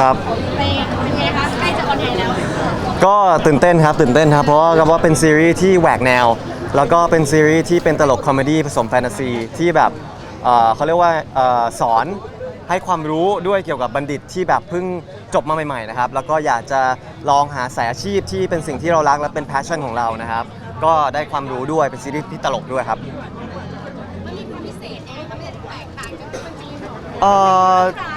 ครับเป็นเป็นไงคะใกล้จะออนแอร์แล้วก็ตื่นเต้นครับตื่นเต้นครับ เพราะว่าก็ว่าเป็นซีรีส์ที่แหวกแนว แล้วก็เป็นซีรีส์ที่เป็นตลกคอมเมดี้ผสมแฟนตาซีที่แบบเอ่อเขาเรียกว่าเอ่อสอนให้ความรู้ด้วยเกี่ยวกับบัณฑิตที่แบบเพิ่งจบมาใหม่ๆนะครับแล้วก็อยากจะลองหาสายอาชีพที่เป็นสิ่งที่เรารักและเป็นแพชชั่นของเรานะครับ ก็ได้ความรู้ด้วยเป็นซีรีส์ที่ตลกด้วยครับ มันมีความพิเศษเองมันไม่ได้แตกต่างจากที่มันมีหรอกเอ่อต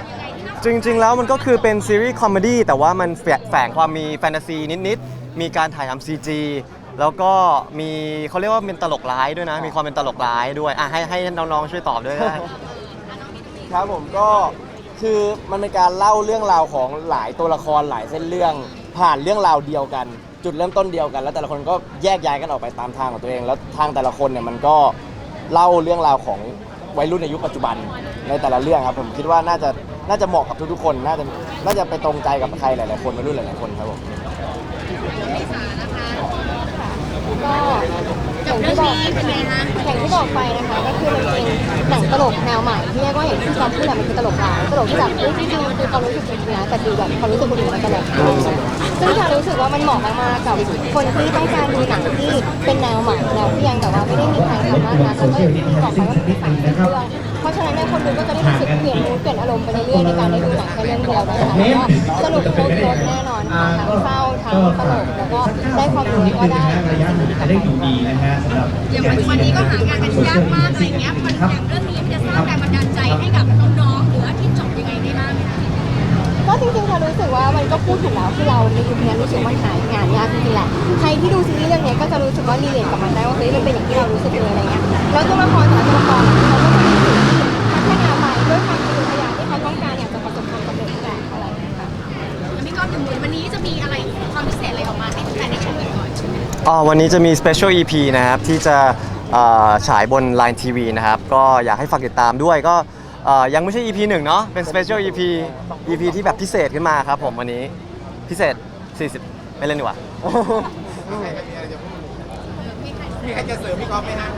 จริง ๆ แล้วมันก็คือเป็นซีรีส์คอมเมดี้แต่ว่ามันแฝงความมีแฟนตาซีนิด ๆ มีการถ่ายทำซีจีแล้วก็มีเขาเรียกว่าเป็นตลกร้ายด้วยนะ มีความเป็นตลกร้ายด้วยอะให้ให้น้องๆช่วยตอบด้วยได้ ครับผมก็คือมันเป็นการเล่าเรื่องราวของหลายตัวละครหลายเส้นเรื่อง ผ่านเรื่องราวเดียวกัน จุดเริ่มต้นเดียวกัน แล้วแต่ละคนก็แยกย้ายกันออกไปตามทางของตัวเอง แล้วทางแต่ละคนเนี่ยมันก็เล่าเรื่องราวของวัยรุ่นในยุคปัจจุบันในแต่ละเรื่องครับผมคิดว่าน่าจะ น่าจะเหมาะกับทุกๆคน น่าจะน่าจะไปตรงใจกับใครหลายๆคนวัยรุ่นหลายๆคนครับผมก็อย่างที่บอกอย่างที่บอกไปนะคะก็คือมันเป็นหนังตลกแนวใหม่ที่เรียกว่าอย่างที่จอมพูดอะมันคือตลกร้ายตลกที่แบบจริงๆคือความรู้สึกจริงๆนะแต่ดูแบบความรู้สึกคนอื่นมันตลกซึ่งฉันรู้สึกว่ามันเหมาะมากๆกับคนที่ต้องการดูหนังที่เป็นแนวใหม่แนวที่ยังแต่ว่าไม่ได้มีใครทำมากนะแล้วก็อย่างที่บอกไปว่าเป็นสายเรื่องะฉะนั้นเนี่ยคนดูก็จะได้รู้สึกเปลี่ยนมูดเปลี่ยนอารมณ์ไปเรื่อยๆในการได้ดูหนังแค่เรื่องเดียวนะคะแล้วก็สนุกครบรถแน่นอนค่ะทั้งเศร้าทั้งตลกแล้วก็ได้ความรู้แล้วก็ได้จะได้อยู่ดีนะฮะสำหรับอย่างปันนี้ก็หางานกันยากมากอะไรเงี้ยมันอย่างเรื่องนี้มันจะสร้างแรงบันดาลใจให้กับน้องๆหรือว่าที่จบยังไงได้บ้างไหมคะก็จริงๆค่ะรู้สึกว่ามันก็พูดถึงแล้วคือเราในยุคนี้รู้สึกว่าหางานยากจริงๆแหละใครที่ดูซีรีส์เรื่องนี้ก็จะรู้สึกว่ารีเลทกับมันได้ว่าเฮ้ยมันเป็นอย่างที่เรารู้สึกเลยอะไรเงี้ยแล้วตัวละครเขาก็จะมีสิ่งที่พัฒนาไป ด้วยความทะเยอทะยานที่เขาต้องการอยากจะประสบความสำเร็จนี่แหละอะไรเงี้ยค่ะแล้วพี่ก้องถึงวันนี้จะมีอะไรความพิเศษอะไรออกมาให้แฟนได้ชมกันก่อนอ๋อวันนี้จะมี Special EP นะครับ ที่จะเอ่อฉายบน Line TV นะครับ ก็อยากให้ฝากติดตามด้วยก็เอ่อยังไม่ใช่ EP 1 เนาะเป็น Special EP EP ที่แบบพิเศษขึ้นมาครับผมวันนี้พิเศษ 40 ไม่เล่นดีกว่า มีใครจะเสริมพี่ก๊อฟไหมฮะ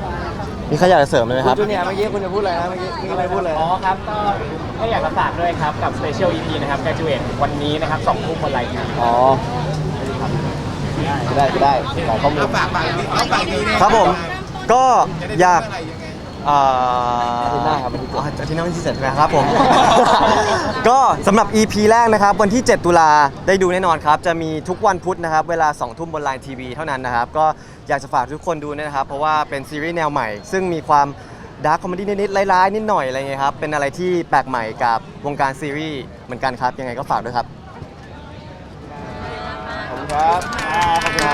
มีใครอยากจะเสริมไหมคคุรัณบ จูเนียร์เมื่อกี้คุณจะพูดอะไรนะเมื่อกี้เมื่อกี้อะไรพูดเลย อ๋อครับก็ก็อยากจะฝากด้วยครับกับ Special EP นะครับ Graduate วันนี้นะครับสองทุ่มบนไลน์ทีวีอ๋อได้ได้ขอข้อมูลเอาฝากฝากพี่ก๊อฟฝากดีนะครับผมก็อยากจะได้ดูเมื่ อไหร่ยังไงเอ่ออาทิตย์หน้าครับวันที่เจ็ด อ๋ออาทิตย์หน้าวันที่เจ็ดใช่ไหมครับผม ก็สำหรับ EP แรกนะครับ วันที่ 7 ตุลาได้ดูแน่นอนครับ จะมีทุกวันพุธนะครับ เวลา 2 ทุ่มบนไลน์ทีวีเท่านั้นนะครับ ก็อยากจะฝากทุกคนดูนะครับ เพราะว่าเป็นซีรีส์แนวใหม่ ซึ่งมีความดาร์คคอมเมดี้นิดๆร้ายๆนิดหน่อยอะไรเงี้ยครับ เป็นอะไรที่แปลกใหม่กับวงการซีรีส์เหมือนกันครับ ยังไงก็ฝากด้วยครับ ขอบคุณครับ